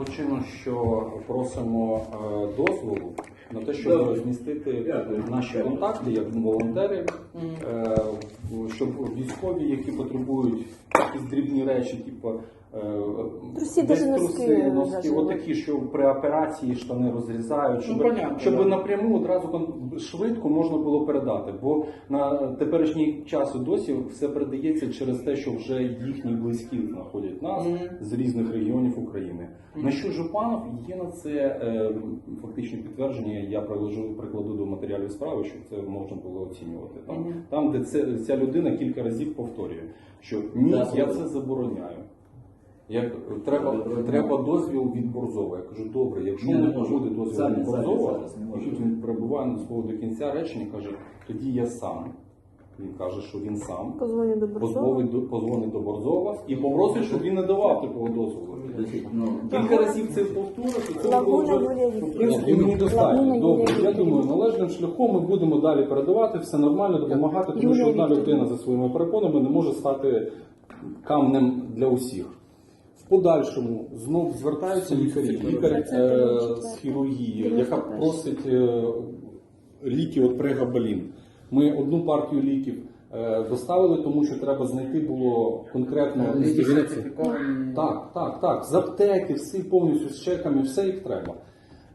того чину, що просимо е, дозволу на те, щоб розмістити наші контакти як волонтери, е, щоб військові, які потребують якісь дрібні речі, типу. Е, Труси, десь даже носки, труси, носки, даже. отакі, що при операції штани розрізають, щоб, Ну, понятно, щоб да. напряму одразу швидко можна було передати. Бо на теперішній час і досі все передається через те, що вже їхні близькі знаходять нас Мгм. з різних регіонів України. На що Жупанов є на це е, фактичне підтвердження. Я приложу прикладу до матеріалів справи, щоб це можна було оцінювати. Там, Мгм. там де це, ця людина кілька разів повторює, що ні, Да, я це забороняю. Як треба, треба дозвіл від Борзова. Я кажу, добре, якщо не не буде дозвіл Самі, від Борзова, тут він перебуває на свого до кінця речення, каже, тоді я сам. Він каже, що він сам Позвоню до Борзова. позвонить до, до Борзова і попросить, щоб він не давав такого дозволу. Ну, Кілька разів це повторити, в принципі мені достатньо. Добре, я думаю, належним шляхом ми будемо далі передавати все нормально, допомагати, тому що одна людина за своїми перепонами не може стати камнем для усіх. Подальшому знов звертаються лікарі, лікар е, з хірургії, яка просить е, ліки от прегабалін. Ми одну партію ліків е, доставили, тому що треба знайти було конкретно. Так, так, так. З аптеки, всі повністю з чеками, все їх треба.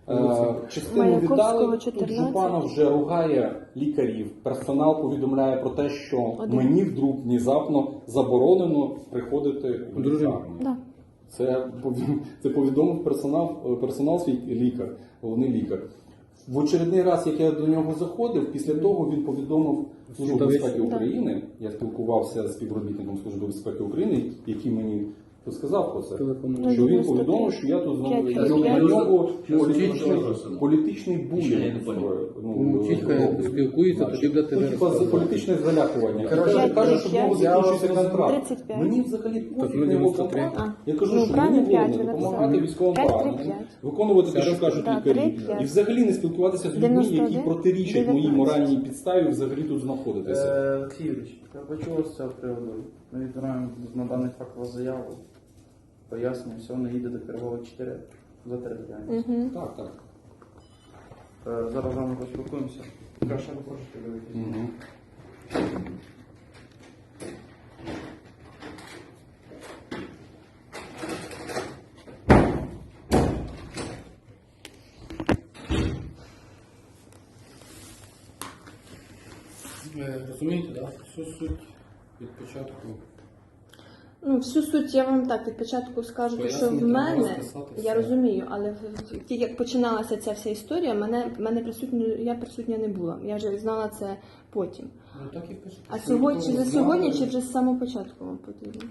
Е, частину віддали, тут 14. Жупанов вже ругає лікарів. Персонал повідомляє про те, що Один. мені вдруг внезапно заборонено приходити в лікарню. Да. Це, це повідомив персонал, персонал свій лікар, головний лікар. В очередний раз, як я до нього заходив, після того він повідомив Службу безпеки України. Я спілкувався з співробітником Служби безпеки України, який мені сказав про це. Що він повідомив, що я тут знову П'ять на нього Що політичний, скажете? політичний булінг. Ну, Чітко ну, спілкується, тоді буде Ну, тебе типа, політичне залякування. Коротше, каже, каже, що в нього я закінчується контракт. 35. Мені взагалі пофіг ну, на його 93. контракт. Я кажу, Ну, що правильно, мені п'ять головне ви допомагати написали. військовим П'ять, три, пораненим, п'ять. виконувати те, що кажуть лікарі, п'ять. і взагалі не спілкуватися з людьми, 91, які протирічать моїй 19. моральній підставі взагалі тут знаходитися. Е, Олексій я почув з цього приводу. Ми відбираємо на даний факт вас заяву. Пояснюю, все, вона їде до Пірогова 4 за територіальність. Угу. Так, так. Е, Зараз з вами поспілкуємося. Краще попрошу подивитися. Мгм. Е, Розумієте, да? Всю суть від початку. Ну, всю суть я вам так від початку скажу, що в мене, я все. розумію, але в- тільки як починалася ця вся історія, мене, мене присутня, я присутня не була. Я вже знала це потім. Ну так і. А сьогодні, чи за сьогодні, чи вже з самого початку вам потрібно?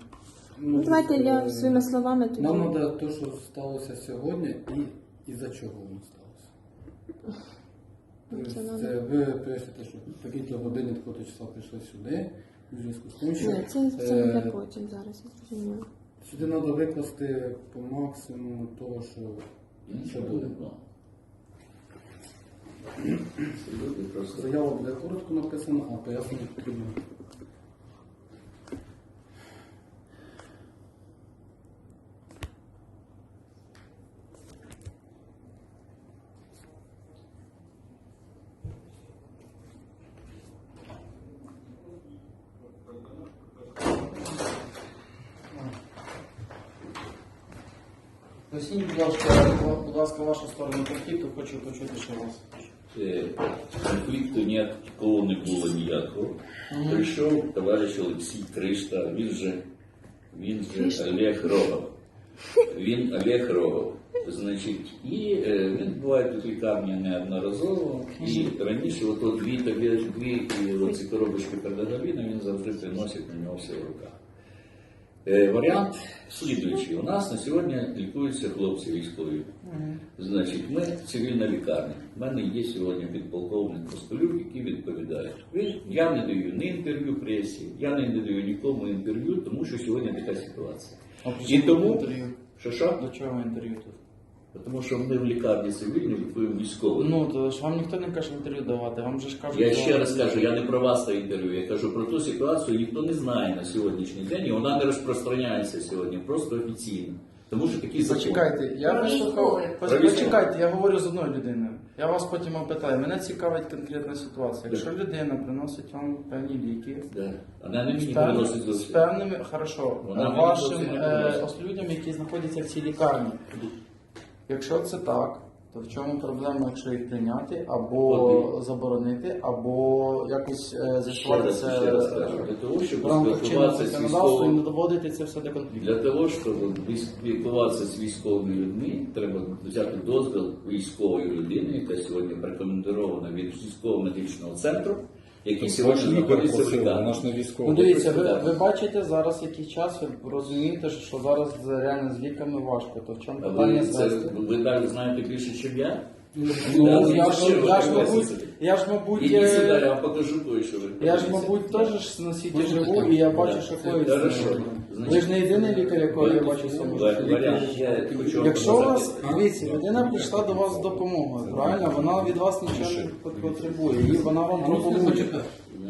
Ну, Ну, давайте я е, своїми словами тоді. Нам треба те, що сталося сьогодні, і, і за чого воно сталося. Ну, це Тобто, це ви пишете, що такі-то години такого числа прийшли сюди, у зв'язку з тим, що Ні, це, це не е, для потім зараз, я зрозуміла. сюди треба викласти по максимуму того, що, що буде. Заява буде коротко написана, а пояснення потрібно. Поясніть, будь ласка, будь ласка, вашу сторону конфлікту, хочу почути ще вас. Е, Конфлікту ніякого не було ніякого. Прийшов товариш Олексій Кришта, він же, він же Олег Рогов. Він Олег Рогов. Значить, і е, він буває тут в лікарні неодноразово. І раніше ото дві, дві, дві і оці коробочки передагавіна він завжди приносить на нього все в руках. Е, варіант слідуючий. У нас на сьогодні лікуються хлопці військові. Значить, ми цивільна лікарня. У мене є сьогодні підполковник Костолюк, який відповідає. Я не даю ні інтерв'ю пресі, я не даю нікому інтерв'ю, тому що сьогодні така ситуація. А І тому, інтерв'ю? що що? До чого інтерв'ю тут? Тому що ми в лікарні цивільні лікуємо військових. Ну, то ж вам ніхто не каже інтерв'ю давати, вам же ж кажуть... Я ще раз кажу, я не про вас та інтерв'ю, я кажу про ту ситуацію, ніхто не знає на сьогоднішній день, і вона не розпространяється сьогодні, просто офіційно. Тому що такі закони. Почекайте, я вислухав. Почекайте, я говорю з одною людиною. Я вас потім опитаю. Мене цікавить конкретна ситуація. Якщо людина приносить вам певні ліки, Да. Вона не мені приносить з певними, хорошо, Вона вашим е, людям, які знаходяться в цій лікарні. Якщо це так, то в чому проблема, якщо їх прийняти, або Один. заборонити, або якось е, раз, це ще раз кажу, для того, щоб в рамках чинного спілкуватися з законодавства і не військовим, доводити це все до конфлікту. для того, щоб спілкуватися з військовими людьми, треба взяти дозвіл військової людини, яка сьогодні прикомендована від військово-медичного центру, який Ваш сьогодні знаходяться знаходиться в просив, ж не. Ну дивіться, ви, ви бачите зараз який час, ви розумієте, що зараз з- реально з ліками важко, то в чому А питання ви, це, звести? ви далі знаєте більше, ніж я? Ну, я ж, я ж, мабуть, я ж, мабуть, Ідіть сюди, я е, вам покажу кое-що. ви я ж, мабуть, теж ж на світі живу, і я бачу, що коїться. Хорошо. Ви ж не єдиний лікар, якого я бачу вам Якщо у вас, дивіться, людина прийшла до вас з допомогою, правильно? Вона від вас нічого не потребує, і вона вам А ну, пропонує.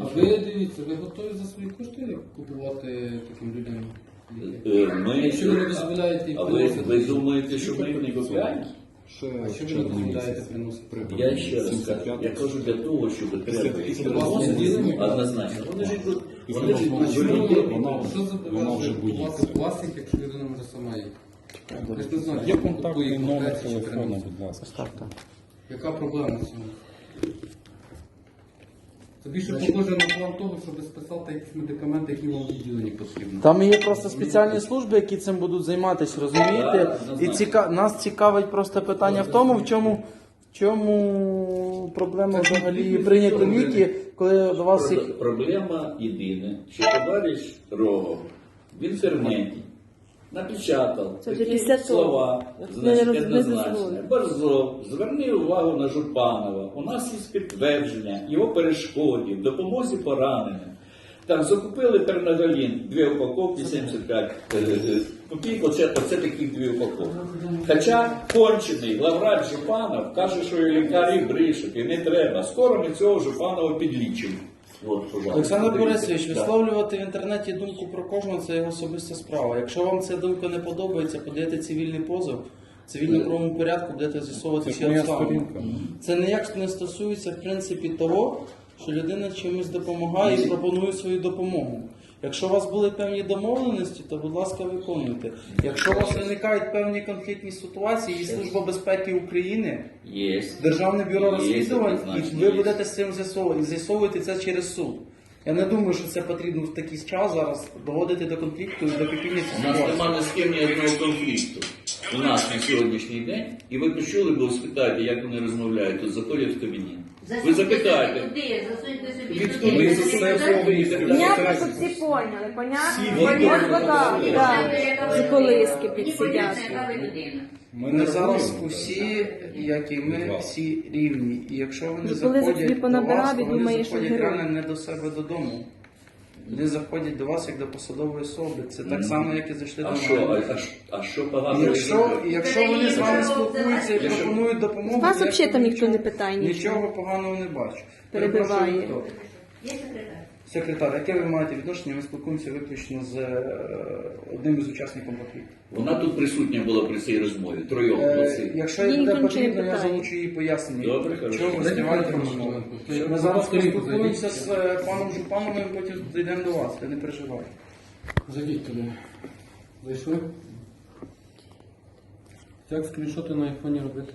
А ви дивіться, ви готові за свої кошти купувати таким людям? ліки? Е, Ми, Якщо ви не дозволяєте їх а ви, приносити, ви думаєте, що ми їх не купляємо? а що ви не дозволяєте приносити? Я ще раз кажу, я кажу для того, щоб треба їх приносити, однозначно. Вони ж йдуть, вони вже боїться. пластик, якщо людина може сама їх? Є контактний номер телефону, будь ласка. Так, так. Яка проблема в цьому? Це більше похоже на план того, щоб списати якісь медикаменти, які вам в відділенні потрібні. Там є просто спеціальні служби, які цим будуть займатися, розумієте? І ціка... нас цікавить просто питання в тому, в чому, чому проблема взагалі прийняти ліки, коли до вас. Про- Проблема єдина, що товариш Рогов в інтернеті напечатав Це такі після слова, значить, роз- не однозначно. дозволив. Борзов, зверни увагу на Жупанова. У нас є підтвердження його перешкодів, допомозі пораненим. Так, закупили пернагалін, дві упаковки, 75 е, е, копійок, оце, оце такі дві упаковки. Хоча кончений главврач Жупанов каже, що і лікарі брешуть, і не треба. Скоро ми цього Жупанова підлічимо. Олександр. Борисович, висловлювати в інтернеті думку про кожного це його особиста справа. Якщо вам ця думка не подобається, подаєте цивільний позов. В цивільно-правовому порядку будете з'ясовувати моя обставини. Це ніяк не стосується в принципі того, що людина чимось допомагає і пропонує свою допомогу. Якщо у вас були певні домовленості, то будь ласка, виконуйте. Якщо у вас виникають певні конфліктні ситуації, і Служба безпеки України, Є. Державне бюро Є, розслідувань, і ви будете з цим з'ясовувати, з'ясовувати це через суд. Я не думаю, що це потрібно в такий час зараз доводити до конфлікту і до кипіння У нас ситуації. немає ні з ким ні одного конфлікту. У нас на сьогоднішній день, і ви почули, бо спитайте, як вони розмовляють, тут заходять в кабінет. Ви запитайте. Туди, засуньте собі туди. ви Ви все запитайте. Понятно, що всі поняли, понятно? Всі Понятно, відповіли. так, Всі. З колиски І яка ви людина. Ми Ми не зараз усі, як і ми, всі рівні. І якщо вони Ну, заходять до вас, то вони заходять реально не до себе додому. Вони заходять до вас як до посадової особи. Це так само, як і зайшли до мене. а, що погано? Якщо, якщо вони з вами спілкуються і пропонують допомогу, вас то взагалі там ніхто не нічого- питає нічого. Нічого поганого не бачу. Перебиває. Є секретар? Секретар, яке ви маєте відношення? Ми спілкуємося виключно з е, одним із учасників конфлікту. Вона тут присутня була при цій розмові, трьом. Е, якщо Ні, буде потрібно, я залучу її пояснення. Добре, хорошо. Чого ви знімаєте розмову? Ми зараз сторінку поспілкуємося з е, паном Жупановим, потім дійдемо до вас, ви не переживайте. Зайдіть туди. Зайшли? Як скріншоти на айфоні робити?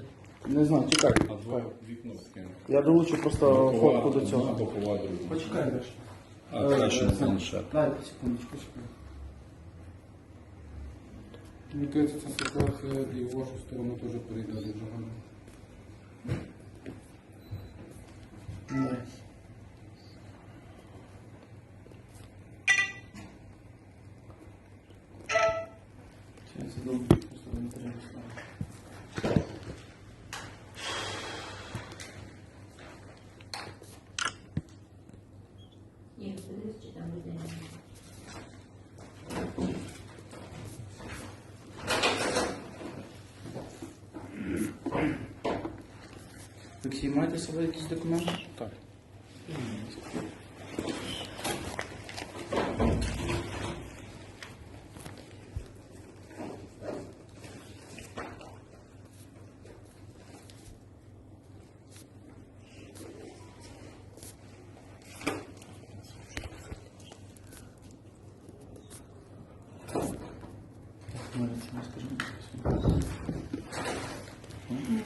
Не знаю, чекай. А два вікно скину. Я долучу просто фотку до цього. Почекай, Леш. А, краще на планшет. Дай секундочку, Мне Мені здається, ця ситуація і в вашу сторону теж перейде дуже гарно. Олексій, маєте з собою якісь документи? Так. Скажіть,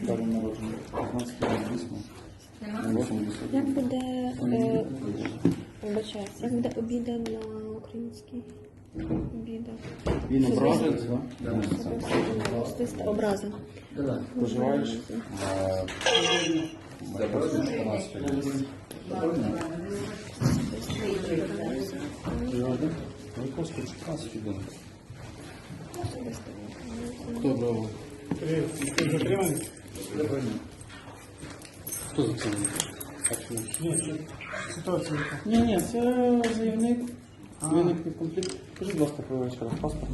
Дата народження 15 8 Нема? 80. Як буде е, вибачаюсь, як буде обіда на українській? Обіда. Він за- да? Особиста образа. Проживаєш? Е, 14 років. 14 годин. Хто брав? Хто за це? Ні, ні, це заявник. Виник конфлікт. Скажіть, будь ласка, про ще раз паспорт.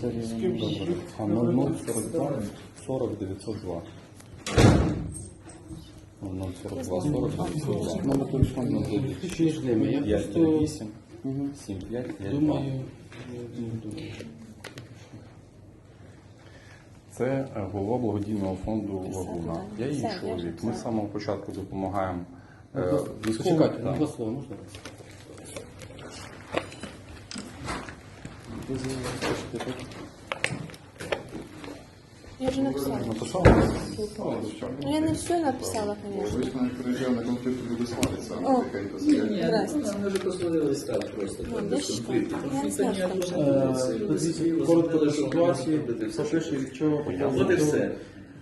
Серія. Добре. А 0042 40 902. 0042 40 902. Номер телефону. Чи ж ними? Я 5 просто 8 Мгм. 7 5 5 думаю. ну, думаю. Це е, голова благодійного фонду Лагуна. Я її чоловік. Ми з самого початку допомагаємо е, Почекайте, військовим. два слова можна? Так? Я вже написала. Написали? Ну я не все написала, звісно. Обычно они приезжают на конфликт люди свалятся. О. Какая-то. Ні, Здрасте. ми вже просто. Ну, без бачите, конфлікту. я що ніякого там Е, Всі коротко до ситуації, робити все. від чого От і все.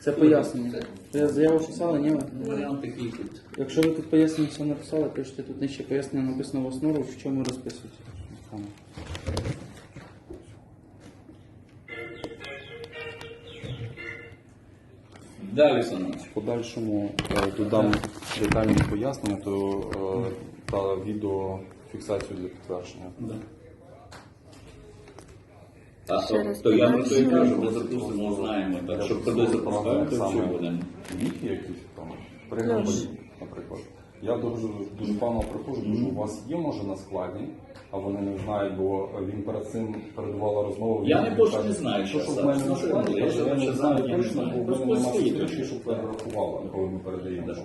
Це пояснення. Це заяву писали, ні? Варіант такий тут. Якщо ви тут пояснення все написали, пишете тут нижче пояснення написано в основу, в чому розписується. Далі, саме. В подальшому е, додам детальні пояснення, то е, та відеофіксацію для підтвердження. А Ще то, раз то я про те і кажу, ми запустимо, знаємо, так, щоб тебе запускати, то Саме всі будемо. ліки якісь там, пригоди, наприклад. Я дуже, дуже пану приходжу, кажу, у вас є може на складі, а вони не знають, бо він перед цим передувала розмову. Я не точно не знаю, що що в мене на складі, Я каже, не знаю точно, бо в мене немає стрічки, щоб перерахувала, коли ми передаємо щось.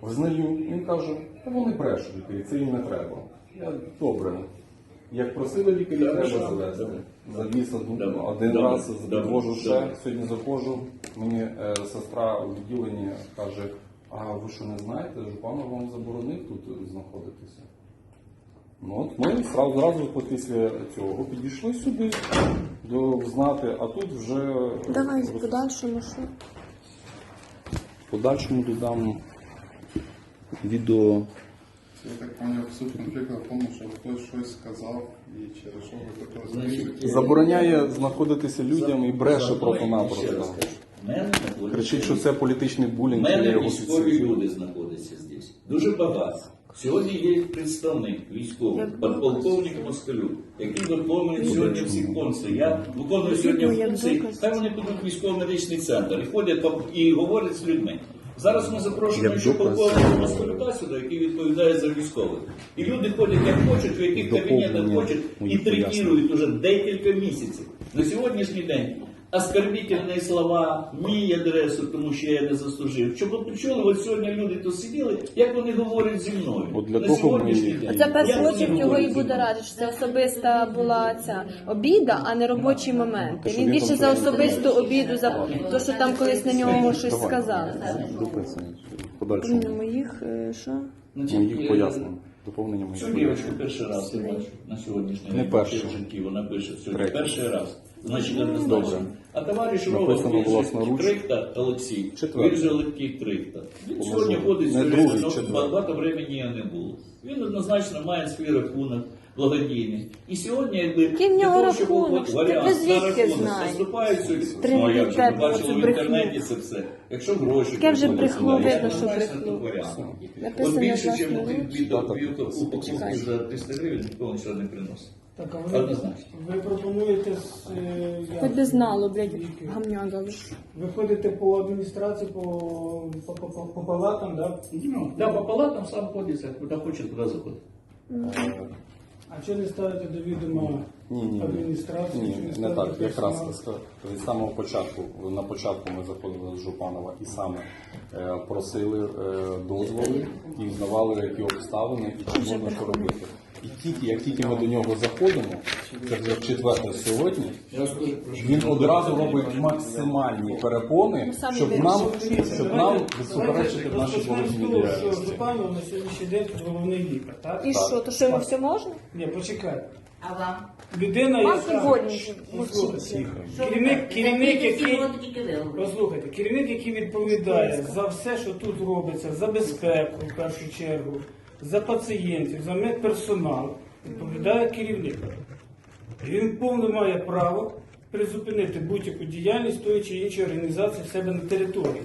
Визнаю, він каже, та вони брешуть лікарі, це їм не треба. Я добре. Як просили лікарі, треба що? завести. Завіз один раз, підвожу ще, сьогодні заходжу, мені е, сестра у відділенні каже, а ви що не знаєте, Жупанов вам заборонив тут знаходитися. Ну от ми зразу після цього підійшли сюди до знати, а тут вже Давай в подальшому що? в подальшому додам відео. Я так понял, суть конфлікту в тому, що хтось щось сказав і через що ви Значить, Забороняє знаходитися людям і бреше Ще просто-напросто. Мене знаходиться- Кричить, що це політичний У булінг. я мене військові люди знаходяться здесь. Дуже багато. Сьогодні є представник військовий, подполковник Москалюк, який виконує сьогодні всі функції. Я виконую сьогодні функції, доказ. хай вони підуть військово-медичний центр і ходять і говорять з людьми. Зараз ми запрошуємо ще полковника Москалюка сюди, який відповідає за військових. І люди ходять як хочуть, в яких кабінетах хочуть, і моїх третірують уже декілька місяців. На сьогоднішній день оскорбительні слова, мій адресу, тому що я не заслужив. Щоб ви почули, от сьогодні люди тут сиділи, як вони говорять зі мною. От для на того сьогоднішній ми- день. Це перший спосіб його і буде радити, що це особиста була ця обіда, а не робочі моменти. що Він він більше за особисту не обіду, за те, що там колись на нього щось Давай. сказали. В На моїх е, що? Моїх е, пояснень. Доповнення моїх Цю дівчинку перший раз я бачу на сьогоднішній Не день перший. в житті. Вона пише сьогодні Третій. перший раз. Значить, однозначно. А товариш Рогов, він же Олексій, він же легкий Крихта. Він Поможу. сьогодні ходить Не сьогодні, багато времени не було. Він однозначно має свій рахунок благодійний. І сьогодні, якби для нього того, рахунок? Ти звідки на рахунок знаєте? поступають Ну, а як же, бачили в інтернеті це все. Якщо гроші, Таке вже брехло, видно, що брехло. От більше, ніж дві Дата упаковки за 300 гривень, ніколи нічого не приносить. Так, а ви, Однозначно. ви пропонуєте з, е, як? Хоч би знало, блядь, гамняга. ви ходите по адміністрації, по, по, по, по, по палатам, да? Ну, да, по палатам сам ходиться, куди хоче, туди заходить. а чого не ставите до відома Ні, ні, ні. адміністрації? Ні, чи не ставите так. Якраз персонал? ска- від самого початку, на початку ми заходили з Жупанова і саме е, просили е, дозволи і взнавали, які обставини і чи можна що робити. І тільки як тільки ми до нього заходимо, це вже четверте сьогодні. Він одразу робить максимальні перепони, щоб нам, щоб нам суперечити в нашій Розпочнемо з боротьбі того, що діяльності. Жупанов на сьогоднішній день головний лікар, так? І що, то що йому все можна? Ні, почекай. А вам? Людина, яка... сьогодні Послухайте. Керівник, керівник, який... Послухайте, керівник, який відповідає за все, що тут робиться, за безпеку в першу чергу, за пацієнтів, за медперсонал, відповідає керівник. Він повне має право призупинити будь-яку діяльність тої чи іншої організації в себе на території.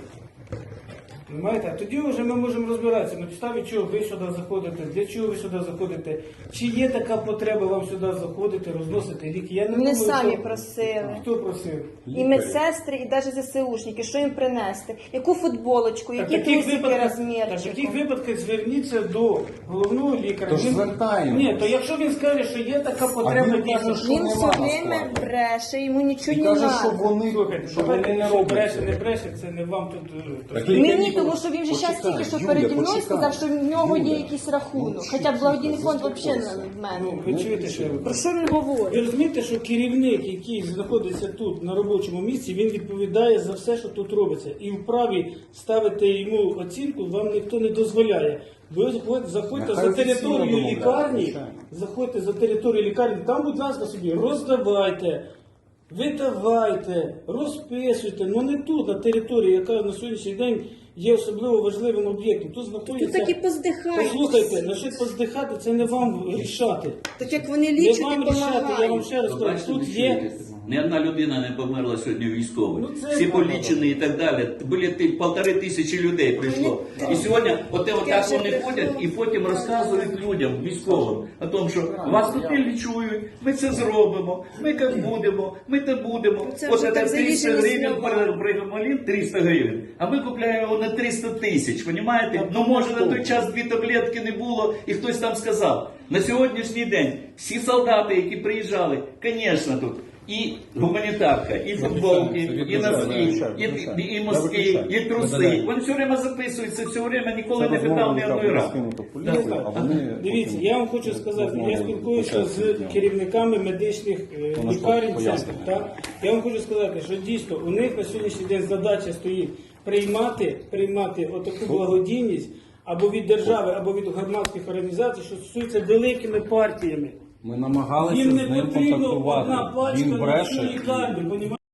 Понимаєте? А тоді вже ми можемо розбиратися, на підставі чого ви сюди заходите, для чого ви сюди заходите, чи є така потреба вам сюди заходити, розносити ліки. Я не Вони думаю, самі що- просили. Хто просив? І медсестри, і навіть ЗСУшники, що їм принести? Яку футболочку, Так, які таких трусики випадках, так, таких випадках зверніться до головного лікаря. Тож Він- звертаємось. Ні, то якщо він скаже, що є така потреба, він дійсно, каже, що Він нема все на время бреше, йому нічого І не каже, що треба. вони, Слухайте, що вони не що бреше, не бреше, це не вам тут. е, Так то- Мені, тому що він же зараз тільки що Юля, переді мною почекай. сказав, що в нього є Юля, якийсь рахунок. ну, Хоча благодійний фонд взагалі не від мене. Ну, ви чуєте, що я говорю? Про що він Ви розумієте, що керівник, який знаходиться тут на робочому місці, він відповідає за все, що тут робиться. І вправі ставити йому оцінку вам ніхто не дозволяє. Ви заходите, заходьте за територію лікарні, заходьте за територію лікарні, там, будь ласка, собі роздавайте. Видавайте, розписуйте, ну не тут, на території, яка на сьогоднішній день є особливо важливим об'єктом. Тут Тут знаходиться. так і поздихають. Послухайте, значить поздихати, це не вам рішати. Так як вони Не вам рішати, я вам ще раз кажу, тут є. Ні одна людина не померла сьогодні військових. Ну, Всі полічені і так далі. Були полтори тисячі людей прийшло. І сьогодні оте отак вони ходять і потім розказують людям, військовим, о тому, що вас тут не лічують, ми це зробимо, ми як будемо, ми те будемо. Ну, От це 300 гривень пригомолін 300 гривень, а ми купляємо його на 300 тисяч, понімаєте? Ну може на той час дві таблетки не було, і хтось там сказав. На сьогоднішній день всі солдати, які приїжджали, звісно, тут. І гуманітарка, і футболки, і носки, і, і, і мозки, і труси. Вони все время записуються, все время ніколи не питав ні одної ради. Дивіться, я вам хочу сказати, я спілкуюся з керівниками медичних е, лікарень центрів. Так? Я вам хочу сказати, що дійсно у них на сьогоднішній день задача стоїть приймати, приймати отаку благодійність або від держави, або від громадських організацій, що стосується великими партіями. Ми намагалися Їм з ним потрібно контактувати. пачка Він бреше.